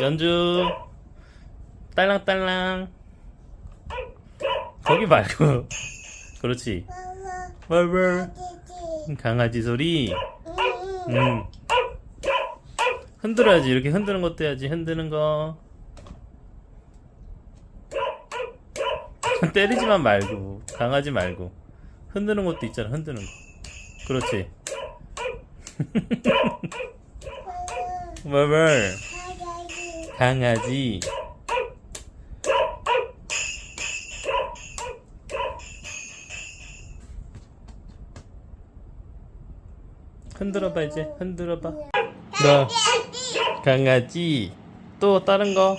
연주. 딸랑딸랑. 거기 말고. 그렇지. 월월 강아지 소리. 음 흔들어야지. 이렇게 흔드는 것도 해야지. 흔드는 거. 때리지만 말고. 강아지 말고. 흔드는 것도 있잖아. 흔드는 거. 그렇지. 월월 강아지. 흔들어봐 이제. 흔들어봐. 너 강아지. 또 다른 거?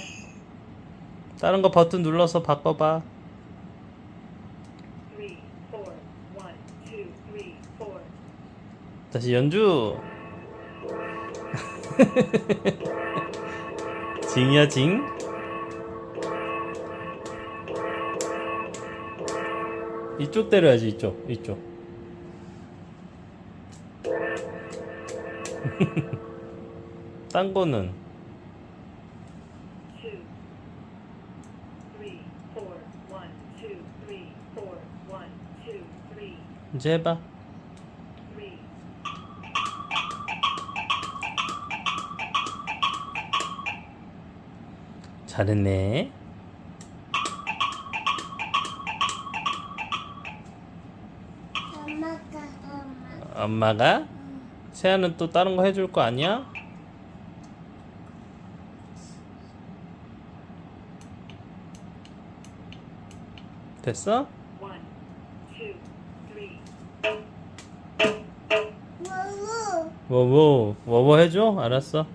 다른 거 버튼 눌러서 바꿔봐. 다시 연주 징이야 징 이쪽 때려야지 이쪽 이쪽 딴 거는 Two, three, four, one, two, three, four, one, two, three, 이제 해봐 잘했네 엄마가 엄마. 엄마가 세아는 또 다른 거 해줄 거 아니야? 됐어? One, two, three. 우우. 워워 워워 해줘? 알았어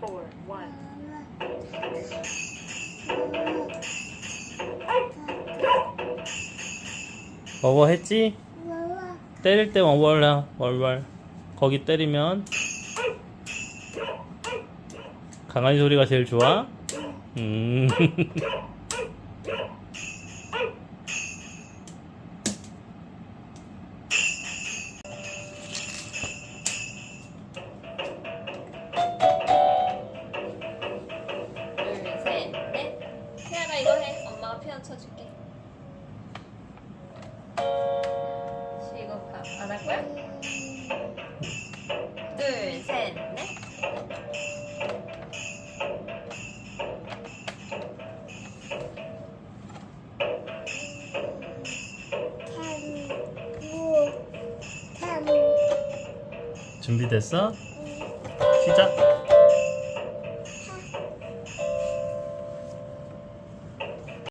four, one. 워워 했지? 때릴 때 워월라 월월 거기 때리면 강아지 소리가 제일 좋아? 음 피아노 쳐줄게. 시 이거 안할 거야? 둘, 셋, 넷. 준비됐어?